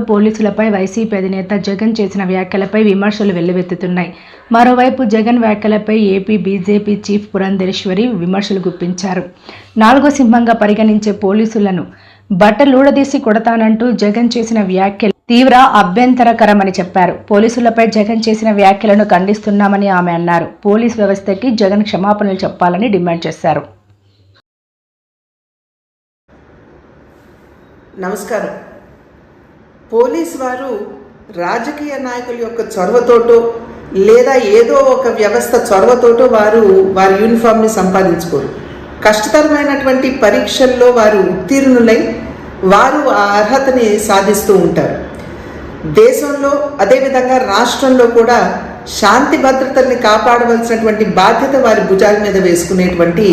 పోలీసులపై వైసీపీ అధినేత జగన్ చేసిన వ్యాఖ్యలపై విమర్శలు వెల్లువెత్తుతున్నాయి. మరోవైపు జగన్ వ్యాఖ్యలపై ఏపీ బీజేపీ చీఫ్ పురంధేశ్వరి విమర్శలు గుప్పించారు. నాలుగో సింహంగా పరిగణించే పోలీసులను బట్టలూడదీసి కొడతానంటూ జగన్ చేసిన వ్యాఖ్యలు తీవ్ర అభ్యంతరకరమని చెప్పారు. పోలీసులపై జగన్ చేసిన వ్యాఖ్యలను ఖండిస్తున్నామని ఆమె అన్నారు. పోలీస్ వ్యవస్థకి జగన్ క్షమాపణలు చెప్పాలని డిమాండ్ చేశారు. నమస్కారం. పోలీస్ వారు రాజకీయ నాయకుల యొక్క చొరవతోటో లేదా ఏదో ఒక వ్యవస్థ చొరవతోటో వారు వారి యూనిఫామ్ని సంపాదించుకోరు. కష్టతరమైనటువంటి పరీక్షల్లో వారు ఉత్తీర్ణులై వారు ఆ అర్హతని సాధిస్తూ ఉంటారు. దేశంలో అదేవిధంగా రాష్ట్రంలో కూడా శాంతి భద్రతల్ని కాపాడవలసినటువంటి బాధ్యత వారి భుజాల మీద వేసుకునేటువంటి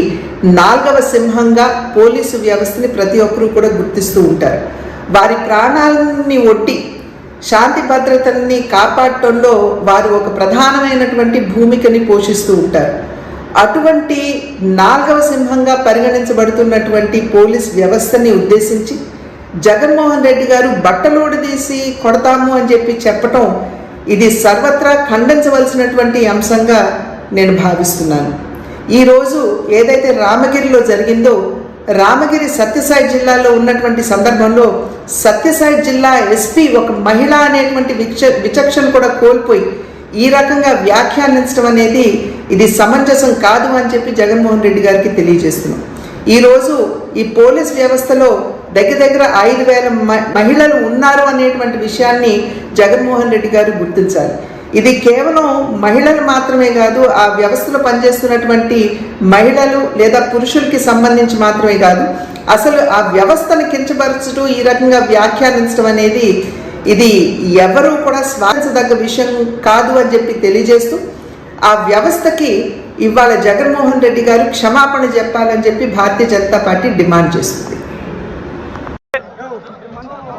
నాలుగవ సింహంగా పోలీసు వ్యవస్థని ప్రతి ఒక్కరూ కూడా గుర్తిస్తూ ఉంటారు. వారి ప్రాణాలని ఒడ్డి శాంతి భద్రతల్ని కాపాడటంలో వారు ఒక ప్రధానమైనటువంటి భూమికని పోషిస్తూ ఉంటారు. అటువంటి నాలుగవ సింహంగా పరిగణించబడుతున్నటువంటి పోలీస్ వ్యవస్థని ఉద్దేశించి జగన్మోహన్ రెడ్డి గారు బట్టలోడదీసి కొడతాము అని చెప్పి చెప్పటం ఇది సర్వత్రా ఖండించవలసినటువంటి అంశంగా నేను భావిస్తున్నాను. ఈరోజు ఏదైతే రామగిరిలో జరిగిందో రామగిరి సత్యసాయి జిల్లాలో ఉన్నటువంటి సందర్భంలో సత్యసాయి జిల్లా ఎస్పీ ఒక మహిళ అనేటువంటి విచ విచక్షణ కూడా కోల్పోయి ఈ రకంగా వ్యాఖ్యానించడం అనేది ఇది సమంజసం కాదు అని చెప్పి జగన్మోహన్ రెడ్డి గారికి తెలియజేస్తున్నాం. ఈరోజు ఈ పోలీస్ వ్యవస్థలో దగ్గర దగ్గర ఐదు వేల మ- మహిళలు ఉన్నారు అనేటువంటి విషయాన్ని జగన్మోహన్ రెడ్డి గారు గుర్తించాలి. ఇది కేవలం మహిళలు మాత్రమే కాదు ఆ వ్యవస్థలో పనిచేస్తున్నటువంటి మహిళలు లేదా పురుషులకి సంబంధించి మాత్రమే కాదు అసలు ఆ వ్యవస్థను కించపరచడం ఈ రకంగా వ్యాఖ్యానించడం అనేది ఇది ఎవరు కూడా స్వాగతించదగ్గ విషయం కాదు అని చెప్పి తెలియజేస్తూ ఆ వ్యవస్థకి ఇవాళ జగన్మోహన్ రెడ్డి గారు క్షమాపణ చెప్పాలని చెప్పి భారతీయ జనతా పార్టీ డిమాండ్ చేస్తుంది.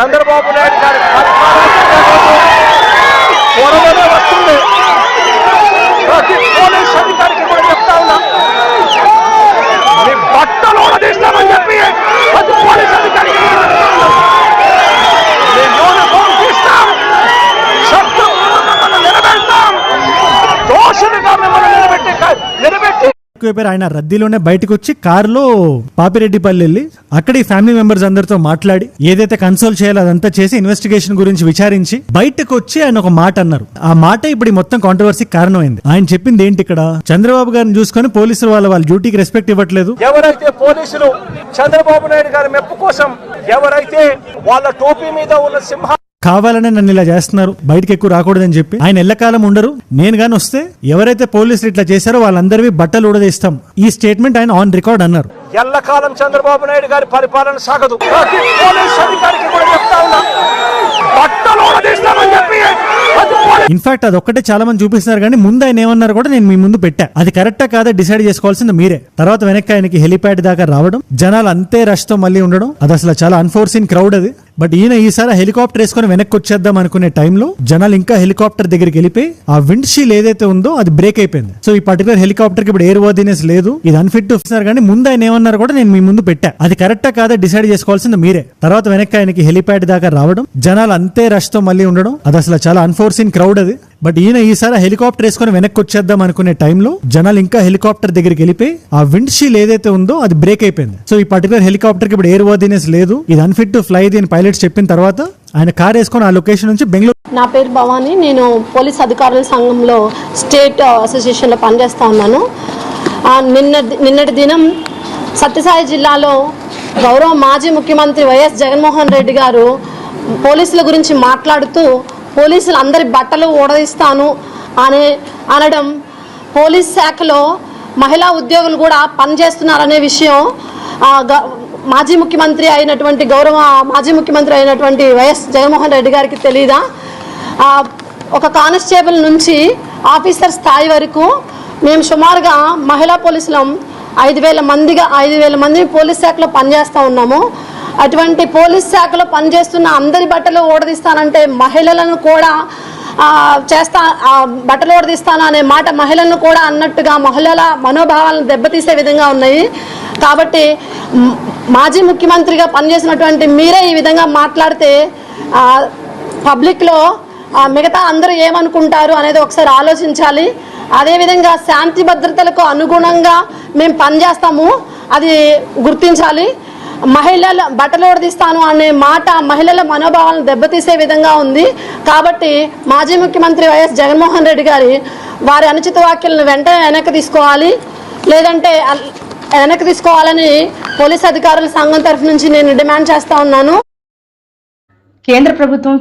చంద్రబాబు నాయుడు గారి పరిపాలన. వస్తుంది ప్రతి పోలీస్ అధికారికి కూడా చెప్తా ఉన్నా మీ బట్టలు తీస్తామని చెప్పి ప్రతి పోలీస్ అధికారికి కూడా చెప్తా ఉన్నా. మీ యూనిఫామ్ తీస్తాం శత్రువులను మిమ్మల్ని నిలబెడతాం దోషులుగా మిమ్మల్ని నిలబెట్టి నిలబెట్టి ఎక్కువైపోయారు ఆయన రద్దీలోనే బయటకు వచ్చి కారులో పాపిరెడ్డిపల్లి వెళ్ళి అక్కడ ఈ ఫ్యామిలీ మెంబర్స్ అందరితో మాట్లాడి ఏదైతే కన్సోల్ చేయాలో అదంతా చేసి ఇన్వెస్టిగేషన్ గురించి విచారించి బయటకు వచ్చి ఆయన ఒక మాట అన్నారు. ఆ మాట ఇప్పుడు మొత్తం కాంట్రవర్సీకి కారణమైంది. ఆయన చెప్పింది ఏంటి ఇక్కడ? చంద్రబాబు గారిని చూసుకొని పోలీసులు వాళ్ళ వాళ్ళ డ్యూటీకి రెస్పెక్ట్ ఇవ్వట్లేదు. ఎవరైతే పోలీసులు చంద్రబాబు నాయుడు గారి మెప్పు కోసం ఎవరైతే వాళ్ళ టోపీ మీద ఉన్న సింహ కావాలనే నన్ను ఇలా చేస్తున్నారు బయటకు ఎక్కువ రాకూడదని చెప్పి. ఆయన ఎల్లకాలం ఉండరు. నేను గాని వస్తే ఎవరైతే పోలీసులు ఇట్లా చేశారో వాళ్ళందరివి బట్టలు ఊడదీస్తాం ఈ స్టేట్మెంట్ ఆయన ఆన్ రికార్డ్ అన్నారు. ఎల్లకాలం చంద్రబాబు నాయుడు గారి పరిపాలన సాగదు. ఇన్ఫాక్ట్ అది ఒక్కటే చాలా మంది చూపిస్తున్నారు కానీ ముందు ఆయన ఏమన్నారు కూడా నేను మీ ముందు పెట్టా. అది కరెక్టా కాదా డిసైడ్ చేసుకోవాల్సింది మీరే. తర్వాత వెనక్కి ఆయనకి హెలిప్యాడ్ దాకా రావడం జనాలు అంతే రష్తో మళ్ళీ ఉండడం అది అసలు చాలా అన్ఫోర్సిన్ క్రౌడ్ అది. బట్ ఈయన ఈసారి హెలికాప్టర్ వేసుకొని వెనక్కి వచ్చేద్దాం అనుకునే టైంలో జనాలు ఇంకా హెలికాప్టర్ దగ్గరికి వెళ్ళిపోయి ఆ విండ్ షీల్ ఏదైతే ఉందో అది బ్రేక్ అయిపోయింది. సో ఈ పర్టికులర్ హెలికాప్టర్కి ఇప్పుడు ఎయిర్ వర్దినెస్ లేదు. ఇది అన్ఫిట్ వస్తున్నారు కానీ ముందు ఆయన ఏమన్నారు కూడా నేను మీ ముందు పెట్టా. అది కరెక్టా కాదా డిసైడ్ చేసుకోవాల్సింది మీరే. తర్వాత వెనక్కి ఆయనకి హెలిప్యాడ్ దాకా రావడం జనాలు అంతే రష్తో మళ్ళీ ఉండడం అది అసలు చాలా అన్ఫోర్సిన్ క్రౌడ్ అది. బట్ ఈయన ఈసారి హెలికాప్టర్ వేసుకొని వెనక్కి వచ్చేద్దాం అనుకునే టైంలో జనాలు ఇంకా హెలికాప్టర్ దగ్గరికి వెళ్ళిపోయి ఆ విండ్ షీల్ ఏదైతే ఉందో అది బ్రేక్ అయిపోయింది. సో ఈ పర్టికులర్ హెలికాప్టర్కి ఇప్పుడు ఎయిర్ వర్దినెస్ లేదు. ఇది అన్ఫిట్ టు ఫ్లై దీని పైలట్స్ చెప్పిన తర్వాత ఆయన కార్ వేసుకొని ఆ లొకేషన్ నుంచి బెంగళూరు నా పేరు భవాని. నేను పోలీస్ అధికారుల సంఘంలో స్టేట్ అసోసియేషన్లో uh, పనిచేస్తా ఉన్నాను. ఆ, నిన్న నిన్నటి దినం సత్యసాయి జిల్లాలో గౌరవ మాజీ ముఖ్యమంత్రి వైఎస్ జగన్మోహన్ రెడ్డి గారు పోలీసుల గురించి మాట్లాడుతూ పోలీసులు అందరి బట్టలు ఊడదీస్తాను అనే అనడం పోలీస్ శాఖలో మహిళా ఉద్యోగులు కూడా పనిచేస్తున్నారనే విషయం గ- మాజీ ముఖ్యమంత్రి అయినటువంటి గౌరవ మాజీ ముఖ్యమంత్రి అయినటువంటి వైఎస్ జగన్మోహన్ రెడ్డి గారికి తెలీదా? ఒక కానిస్టేబుల్ నుంచి ఆఫీసర్ స్థాయి వరకు మేము సుమారుగా మహిళా పోలీసులం ఐదు వేల మందిగా ఐదు వేల మంది పోలీస్ శాఖలో పనిచేస్తూ ఉన్నాము. అటువంటి పోలీస్ శాఖలో పనిచేస్తున్న అందరి బట్టలు ఓడదీస్తానంటే మహిళలను కూడా చేస్తా బట్టలు ఓడదీస్తాను అనే మాట మహిళలను కూడా అన్నట్టుగా మహిళల మనోభావాలను దెబ్బతీసే విధంగా ఉన్నాయి. కాబట్టి మాజీ ముఖ్యమంత్రిగా పనిచేసినటువంటి మీరే ఈ విధంగా మాట్లాడితే పబ్లిక్లో మిగతా అందరూ ఏమనుకుంటారు అనేది ఒకసారి ఆలోచించాలి. అదేవిధంగా శాంతి భద్రతలకు అనుగుణంగా మేము పనిచేస్తాము. అది గుర్తించాలి. మహిళల బట్టలు ఓడదీస్తాను అనే మాట మహిళల మనోభావాలను దెబ్బతీసే విధంగా ఉంది. కాబట్టి మాజీ ముఖ్యమంత్రి వైఎస్ జగన్మోహన్ రెడ్డి గారి వారి అనుచిత వ్యాఖ్యలను వెంటనే వెనక్కి తీసుకోవాలి. లేదంటే వెనక్కి తీసుకోవాలని పోలీస్ అధికారుల సంఘం తరఫు నుంచి నేను డిమాండ్ చేస్తా ఉన్నాను. కేంద్ర ప్రభుత్వం